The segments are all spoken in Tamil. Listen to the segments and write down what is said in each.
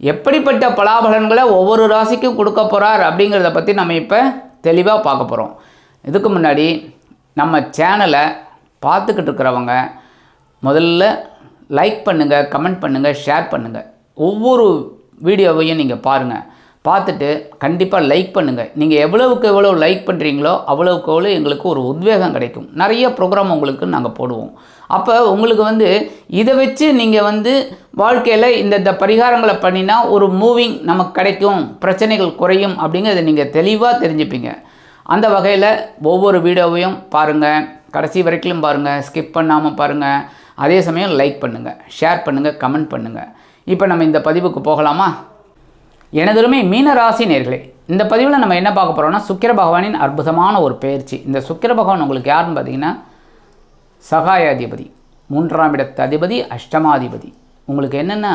எப்படிப்பட்ட பலாபலன்களை ஒவ்வொரு ராசிக்கும் கொடுக்க போகிறார் அப்படிங்கிறத பற்றி நம்ம இப்போ தெளிவாக பார்க்க போகிறோம் இதுக்கு முன்னாடி நம்ம சேனலை பார்த்துக்கிட்டு இருக்கிறவங்க முதல்ல லைக் பண்ணுங்கள் கமெண்ட் பண்ணுங்கள் ஷேர் பண்ணுங்கள் ஒவ்வொரு வீடியோவையும் நீங்கள் பாருங்கள் பார்த்துட்டு கண்டிப்பாக லைக் பண்ணுங்கள் நீங்கள் எவ்வளவுக்கு எவ்வளோ லைக் பண்ணுறீங்களோ அவ்வளவுக்கு எவ்வளோ எங்களுக்கு ஒரு உத்வேகம் கிடைக்கும். நிறைய ப்ரோக்ராம் உங்களுக்கு நாங்கள் போடுவோம். அப்போ உங்களுக்கு வந்து இதை வச்சு நீங்கள் வந்து வாழ்க்கையில் இந்த இந்த பரிகாரங்களை பண்ணினா ஒரு மூவிங் நமக்கு கிடைக்கும். பிரச்சனைகள் குறையும் அப்படிங்கிறத நீங்கள் தெளிவாக தெரிஞ்சுப்பீங்க. அந்த வகையில் ஒவ்வொரு வீடியோவையும் பாருங்கள் கடைசி வரைக்கும் பாருங்கள் ஸ்கிப் பண்ணாமல் பாருங்கள் அதே சமயம் லைக் பண்ணுங்கள் ஷேர் பண்ணுங்கள் கமெண்ட் பண்ணுங்கள் இப்போ நம்ம இந்த பதிவுக்கு போகலாமா? எனதுமே மீன ராசி நேர்களே இந்த பதிவில் நம்ம என்ன பார்க்க போகிறோம்னா சுக்கிர பகவானின் அற்புதமான ஒரு பயிற்சி. இந்த சுக்கிர பகவான் உங்களுக்கு யாருன்னு பார்த்தீங்கன்னா சகாயாதிபதி மூன்றாம் இடத்து அதிபதி அஷ்டமாதிபதி. உங்களுக்கு என்னென்னா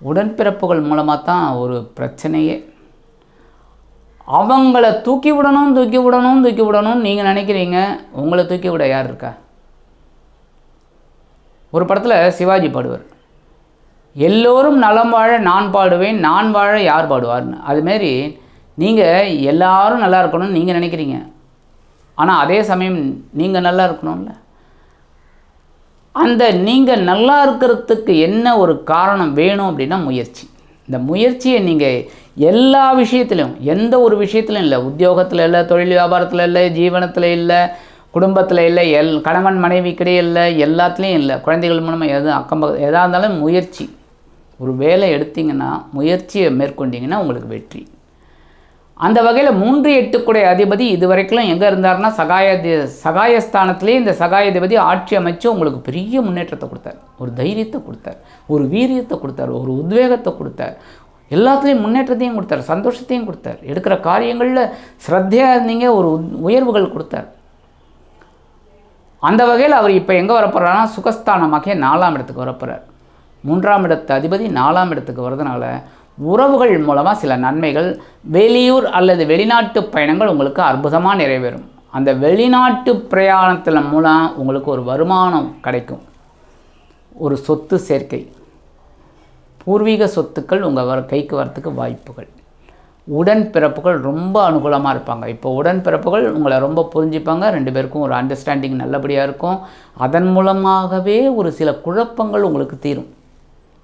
உடன்பிறப்புகள் மூலமாக தான் ஒரு பிரச்சனையே. அவங்கள தூக்கி விடணும் தூக்கி விடணும் தூக்கி விடணும்னு நீங்கள் நினைக்கிறீங்க உங்களை தூக்கி விட யார் இருக்கா? ஒரு படத்தில் சிவாஜி பாடுவார். எல்லோரும் நலம் வாழ நான் பாடுவேன் நான் வாழ யார் பாடுவார்னு. அதுமாரி நீங்கள் எல்லாரும் நல்லா இருக்கணும்னு நீங்கள் நினைக்கிறீங்க. ஆனால் அதே சமயம் நீங்கள் நல்லா இருக்கணும்ல. அந்த நீங்கள் நல்லா இருக்கிறதுக்கு என்ன ஒரு காரணம் வேணும் அப்படின்னா முயற்சி. இந்த முயற்சியை நீங்கள் எல்லா விஷயத்திலும் எந்த ஒரு விஷயத்திலும் இல்லை. உத்தியோகத்தில் இல்லை தொழில் வியாபாரத்தில் இல்லை ஜீவனத்தில் இல்லை குடும்பத்தில் இல்லை எல் கணவன் மனைவி கிடையே இல்லை எல்லாத்துலேயும் இல்லை. குழந்தைகள் மூலமாக எது அக்கம் பக்கம் எதாக இருந்தாலும் முயற்சி. ஒரு வேலை எடுத்தீங்கன்னா முயற்சியை மேற்கொண்டீங்கன்னா உங்களுக்கு வெற்றி. அந்த வகையில் மூன்று எட்டுக்குடைய அதிபதி இது வரைக்கும் எங்கே இருந்தார்னா சகாய சகாயஸ்தானத்திலே இந்த சகாயாதிபதி ஆட்சி அமைச்சு உங்களுக்கு பெரிய முன்னேற்றத்தை கொடுத்தார். ஒரு தைரியத்தை கொடுத்தார். ஒரு வீரியத்தை கொடுத்தார். ஒரு உத்வேகத்தை கொடுத்தார். எல்லாத்துலேயும் முன்னேற்றத்தையும் கொடுத்தார். சந்தோஷத்தையும் கொடுத்தார். எடுக்கிற காரியங்களில் ஸ்ரத்தையாக இருந்தீங்க ஒரு உயர்வுகள் கொடுத்தார். அந்த வகையில் அவர் இப்போ எங்கே வரப்போகிறாருன்னா சுகஸ்தானமாக நாலாம் இடத்துக்கு வரப்போகிறார் மூன்றாம் இடத்து அதிபதி நாலாம் இடத்துக்கு வரதுனால உறவுகள் மூலமாக சில நன்மைகள் வெளியூர் அல்லது வெளிநாட்டு பயணங்கள் உங்களுக்கு அற்புதமாக நிறைவேறும். அந்த வெளிநாட்டு பிரயாணத்தில் மூலம் உங்களுக்கு ஒரு வருமானம் கிடைக்கும். ஒரு சொத்து சேர்க்கை. பூர்வீக சொத்துக்கள் உங்கள் வர கைக்கு வரத்துக்கு வாய்ப்புகள். உடன்பிறப்புகள் ரொம்ப அனுகூலமாக இருப்பாங்க. இப்போ உடன்பிறப்புகள் உங்களை ரொம்ப புரிஞ்சுப்பாங்க. ரெண்டு பேருக்கும் ஒரு அண்டர்ஸ்டாண்டிங் நல்லபடியாக இருக்கும். அதன் மூலமாகவே ஒரு சில குழப்பங்கள் உங்களுக்கு தீரும்.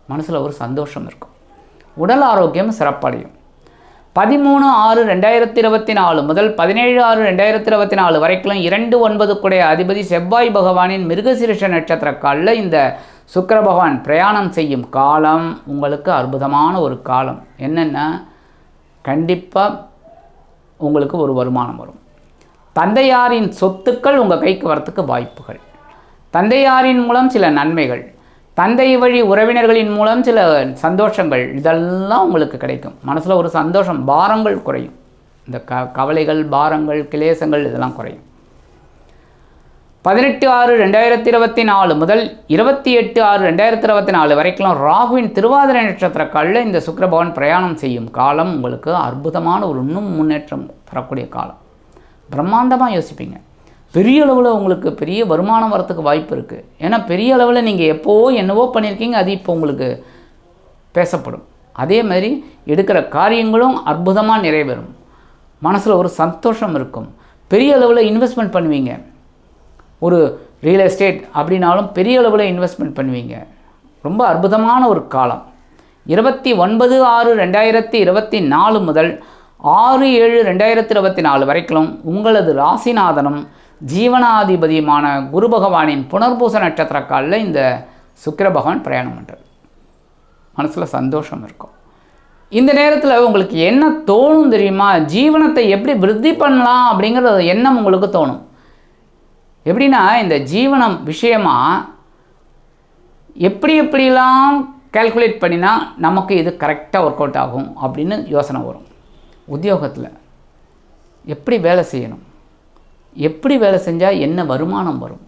மனசில் ஒரு சந்தோஷம் இருக்கும். உடல் ஆரோக்கியம் சிறப்படையும். பதிமூணு ஆறு ரெண்டாயிரத்தி இருபத்தி நாலு முதல் பதினேழு ஆறு ரெண்டாயிரத்தி இருபத்தி நாலு வரைக்கும் இரண்டு ஒன்பதுக்குடைய அதிபதி செவ்வாய் பகவானின் மிருகசிரிஷ நட்சத்திர காலில் இந்த சுக்கர பகவான் பிரயாணம் செய்யும் காலம் உங்களுக்கு அற்புதமான ஒரு காலம். என்னென்னா கண்டிப்பாக உங்களுக்கு ஒரு வருமானம் வரும். தந்தையாரின் சொத்துக்கள் உங்கள் கைக்கு வரத்துக்கு வாய்ப்புகள். தந்தையாரின் மூலம் சில நன்மைகள். தந்தை வழி உறவினர்களின் மூலம் சில சந்தோஷங்கள் இதெல்லாம் உங்களுக்கு கிடைக்கும். மனசில் ஒரு சந்தோஷம் பாரங்கள் குறையும். இந்த க கவலைகள் பாரங்கள் கிளேசங்கள் இதெல்லாம் குறையும். பதினெட்டு ஆறு ரெண்டாயிரத்தி இருபத்தி நாலு முதல் இருபத்தி எட்டு ஆறு ரெண்டாயிரத்தி இருபத்தி நாலு வரைக்கும் ராகுவின் திருவாதிரை நட்சத்திர காலில் இந்த சுக்கிரபவன் பிரயாணம் செய்யும் காலம் உங்களுக்கு அற்புதமான ஒரு இன்னும் முன்னேற்றம் தரக்கூடிய காலம். பிரம்மாண்டமாக யோசிப்பீங்க. பெரிய அளவில் உங்களுக்கு பெரிய வருமானம் வரத்துக்கு வாய்ப்பு இருக்குது ஏன்னா பெரிய அளவில் நீங்கள் எப்போவோ என்னவோ பண்ணியிருக்கீங்க அது இப்போ உங்களுக்கு பேசப்படும். அதே மாதிரி எடுக்கிற காரியங்களும் அற்புதமாக நிறைவேறும். மனசில் ஒரு சந்தோஷம் இருக்கும். பெரிய அளவில் இன்வெஸ்ட்மெண்ட் பண்ணுவீங்க. ஒரு ரியல் எஸ்டேட் அப்படின்னாலும் பெரிய அளவில் இன்வெஸ்ட்மெண்ட் பண்ணுவீங்க. ரொம்ப அற்புதமான ஒரு காலம். இருபத்தி ஒன்பது ஆறு ரெண்டாயிரத்தி இருபத்தி நாலு முதல் ஆறு ஏழு ரெண்டாயிரத்தி இருபத்தி நாலு வரைக்கும் உங்களது ராசிநாதனும் ஜீவனாதிபதியுமான குரு பகவானின் புனர்பூச நட்சத்திர காலில் இந்த சுக்கிர பகவான் பிரயாணம் பண்ணுறது மனசில் சந்தோஷம் இருக்கும். இந்த நேரத்தில் உங்களுக்கு என்ன தோணும் தெரியுமா? ஜீவனத்தை எப்படி விருத்தி பண்ணலாம் அப்படிங்கிற எண்ணம் உங்களுக்கு தோணும். எப்படின்னா இந்த ஜீவனம் விஷயமா எப்படி எப்படிலாம் கால்குலேட் பண்ணினா நமக்கு இது கரெக்டாக ஒர்க் அவுட் ஆகும் அப்படின்னு யோசனை வரும். உத்தியோகத்தில் எப்படி வேலை செய்யணும்? எப்படி வேலை செஞ்சால் என்ன வருமானம் வரும்?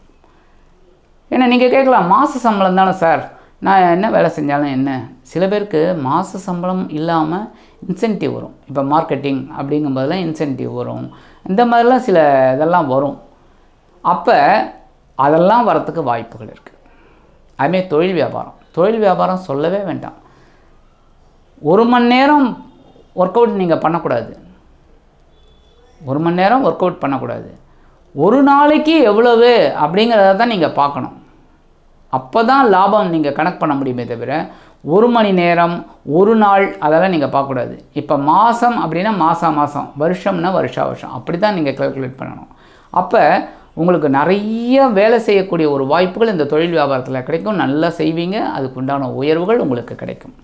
ஏன்னா நீங்கள் கேட்கலாம் மாத சம்பளம் தானே சார்? நான் என்ன வேலை செஞ்சாலும் என்ன? சில பேருக்கு மாத சம்பளம் இல்லாமல் இன்சென்டிவ் வரும். இப்போ மார்க்கெட்டிங் அப்படிங்கும்போதெல்லாம் இன்சென்டிவ் வரும். இந்த மாதிரிலாம் சில இதெல்லாம் வரும். அப்போ அதெல்லாம் வரத்துக்கு வாய்ப்புகள் இருக்குது அதுமாரி தொழில் வியாபாரம். தொழில் வியாபாரம் சொல்லவே வேண்டாம். ஒரு மணி நேரம் ஒர்க் அவுட் நீங்கள் பண்ணக்கூடாது. ஒரு மணி நேரம் ஒர்க் அவுட் பண்ணக்கூடாது. ஒரு நாளைக்கு எவ்வளவு அப்படிங்கிறத தான் நீங்கள் பார்க்கணும். அப்போ தான் லாபம் நீங்கள் கணக்கு பண்ண முடியுமே தவிர ஒரு மணி நேரம் ஒரு நாள் அதெல்லாம் நீங்கள் பார்க்கக்கூடாது. இப்போ மாதம் அப்படின்னா மாதம் மாதம் வருஷம்னா வருஷா வருஷம். அப்படி தான் நீங்கள் கால்குலேட் பண்ணணும். அப்போ உங்களுக்கு நிறைய வேலை செய்யக்கூடிய ஒரு வாய்ப்புகள் இந்த தொழில் வியாபாரத்தில் கிடைக்கும். நல்லா செய்வீங்க அதுக்கு உண்டான உயர்வுகள் உங்களுக்கு கிடைக்கும்.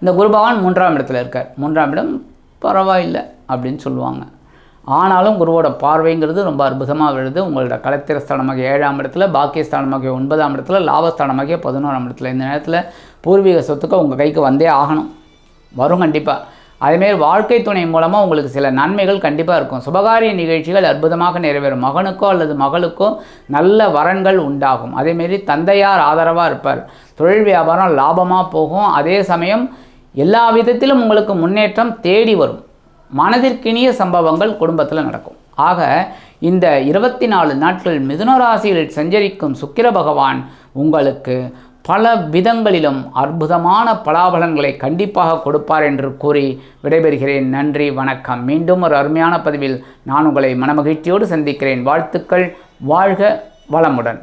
இந்த குரு பகவான் மூன்றாம் இடத்துல இருக்கார். மூன்றாம் இடம் பரவாயில்லை அப்படின்னு சொல்லுவாங்க. ஆனாலும் குருவோட பார்வைங்கிறது ரொம்ப அற்புதமாக விழுது. உங்களோட கலத்திரஸ்தானமாக ஏழாம் இடத்துல பாக்கியஸ்தானமாக ஒன்பதாம் இடத்துல லாபஸ்தானமாக பதினோராம் இடத்துல. இந்த நேரத்தில் பூர்வீக சொத்துக்கள் உங்கள் கைக்கு வந்தே ஆகணும். வரும் கண்டிப்பாக அதேமாரி வாழ்க்கை துணை மூலமாக உங்களுக்கு சில நன்மைகள் கண்டிப்பாக இருக்கும். சுபகாரிய நிகழ்ச்சிகள் அற்புதமாக நிறைவேறும். மகனுக்கோ அல்லது மகளுக்கோ நல்ல வரன்கள் உண்டாகும். அதேமாரி தந்தையார் ஆதரவாக இருப்பார். தொழில் வியாபாரம் லாபமாக போகும். அதே சமயம் எல்லா விதத்திலும் உங்களுக்கு முன்னேற்றம் தேடி வரும். மனதிற்கினிய சம்பவங்கள் குடும்பத்தில் நடக்கும். ஆக இந்த இருபத்தி நாலு நாட்கள் மிதுன ராசியில் சஞ்சரிக்கும் சுக்கிர பகவான் உங்களுக்கு பல விதங்களிலும் அற்புதமான பலாபலன்களை கண்டிப்பாக கொடுப்பார் என்று கூறி விடைபெறுகிறேன். நன்றி வணக்கம். மீண்டும் ஒரு அருமையான பதிவில் நான் உங்களை மனமகிழ்ச்சியோடு சந்திக்கிறேன். வாழ்த்துக்கள். வாழ்க வளமுடன்.